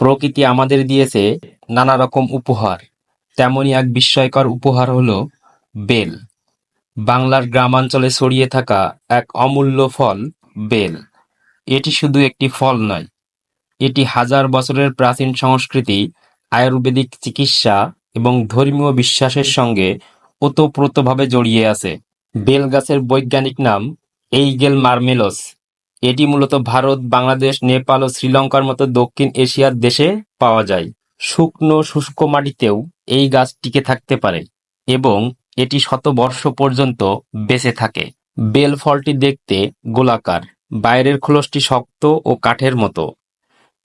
প্রকৃতি আমাদের দিয়েছে নানা রকম উপহার। তেমনই এক বিস্ময়কর উপহার হলো বেল। বাংলার গ্রামাঞ্চলে ছড়িয়ে থাকা এক অমূল্য ফল, বেল। এটি শুধু একটি ফল নয়, এটি হাজার বছরের প্রাচীন সংস্কৃতি, আয়ুর্বেদিক চিকিৎসা এবং ধর্মীয় বিশ্বাসের সঙ্গে ওতপ্রোতভাবে জড়িয়ে আছে। বেল গাছের বৈজ্ঞানিক নাম এইগেল মার্মেলস। এটি মূলত ভারত, বাংলাদেশ, নেপাল ও শ্রীলঙ্কার মতো দক্ষিণ এশিয়ার দেশে পাওয়া যায়। শুকনো শুষ্ক মাটিতেও এই গাছ টিকে থাকতে পারে এবং এটি শত বর্ষ পর্যন্ত বেঁচে থাকে। বেল ফলটি দেখতে গোলাকার, বাইরের খোলসটি শক্ত ও কাঠের মতো,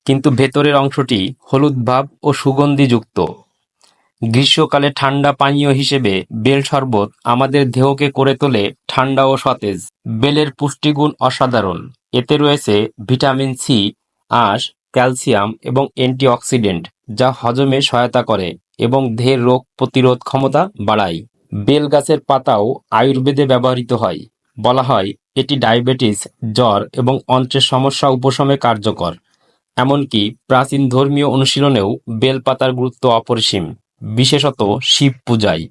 কিন্তু ভেতরের অংশটি হলুদ ভাব ও সুগন্ধিযুক্ত। গ্রীষ্মকালে ঠান্ডা পানীয় হিসেবে বেল শরবত আমাদের দেহকে করে তোলে ঠান্ডা ও সতেজ। বেলের পুষ্টিগুণ অসাধারণ। এতে রয়েছে ভিটামিন সি, আঁশ, ক্যালসিয়াম এবং অ্যান্টিঅক্সিডেন্ট, যা হজমে সহায়তা করে এবং দেহের রোগ প্রতিরোধ ক্ষমতা বাড়ায়। বেল গাছের পাতাও আয়ুর্বেদে ব্যবহৃত হয়। বলা হয়, এটি ডায়াবেটিস, জ্বর এবং অন্ত্রের সমস্যা উপশমে কার্যকর। এমনকি প্রাচীন ধর্মীয় অনুশীলনেও বেল পাতার গুরুত্ব অপরিসীম, বিশেষত শিব পূজায়।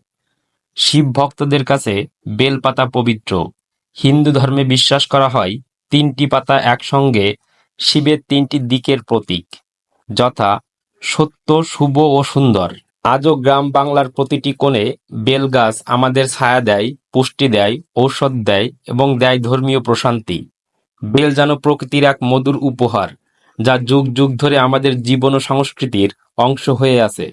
শিব ভক্তদের কাছে বেল পাতা পবিত্র। হিন্দু ধর্মে বিশ্বাস করা হয় তিনটি পাতা একসঙ্গে শিবের তিনটি দিকের প্রতীক, যথা সত্য, শুভ ও সুন্দর। আজও গ্রাম বাংলার প্রতিটি কোণে বেল গাছ আমাদের ছায়া দেয়, পুষ্টি দেয়, ঔষধ দেয় এবং দেয় ধর্মীয় প্রশান্তি। বেল যেন প্রকৃতির এক মধুর উপহার, যা যুগ যুগ ধরে আমাদের জীবন ও সংস্কৃতির অংশ হয়ে আছে।